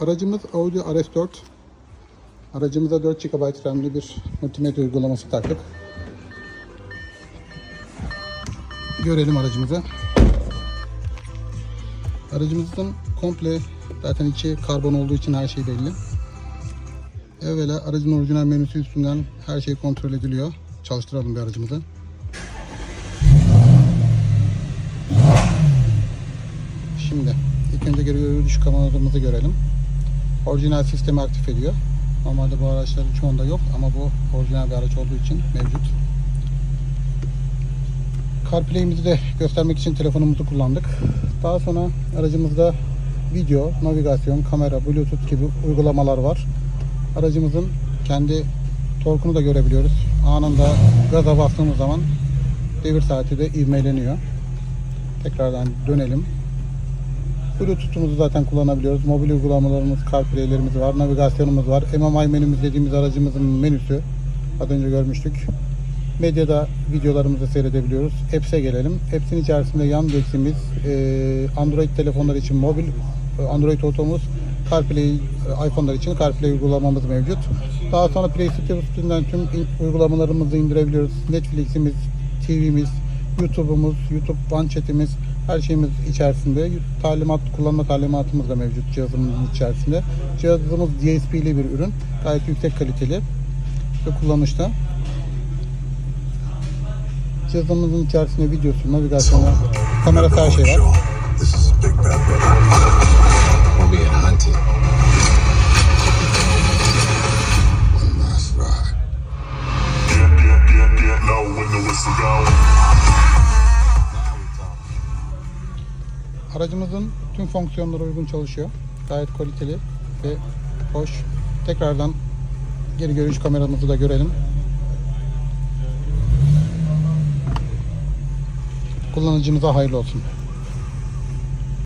Aracımız Audi RS4. Aracımıza 4 GB RAM'li bir multimedya uygulaması taktık. Görelim aracımızı. Aracımızın komple zaten içi karbon olduğu için her şey belli. Evvela aracın orijinal menüsü üstünden her şey kontrol ediliyor. Çalıştıralım bir aracımızı. Şimdi ilk önce geri görüş kameralarımızı görelim. Orijinal sistemi aktif ediyor. Normalde bu araçların çoğunda yok ama bu orijinal bir araç olduğu için mevcut. CarPlay'imizi de göstermek için telefonumuzu kullandık. Daha sonra aracımızda video, navigasyon, kamera, bluetooth gibi uygulamalar var. Aracımızın kendi torkunu da görebiliyoruz. Anında gaza bastığımız zaman devir saati de ivmeleniyor. Tekrardan dönelim. Bluetooth'umuzu zaten kullanabiliyoruz. Mobil uygulamalarımız, CarPlay'lerimiz var, navigasyonumuz var. MMI menümüz dediğimiz aracımızın menüsü. Az önce görmüştük. Medyada videolarımızı seyredebiliyoruz. Apps'e gelelim. Apps'in içerisinde Yandex'imiz, e, Android telefonlar için mobil e, Android Auto'muz, CarPlay e, iPhone'lar için CarPlay uygulamamız mevcut. Daha sonra Play Store üstünden tüm uygulamalarımızı indirebiliyoruz. Netflix'imiz, TV'miz, YouTube'umuz, YouTube One Chat'imiz, her şeyimiz içerisinde. Talimat, kullanma talimatımız da mevcut cihazımızın içerisinde. Cihazımız DSP'li bir ürün. Gayet yüksek kaliteli ve kullanışta. Cihazımızın içerisinde videosu, navigasyonu, kamerası her şey var. This Aracımızın tüm fonksiyonları uygun çalışıyor. Gayet kaliteli ve hoş. Tekrardan geri görüş kameramızı da görelim. Kullanıcımıza hayırlı olsun.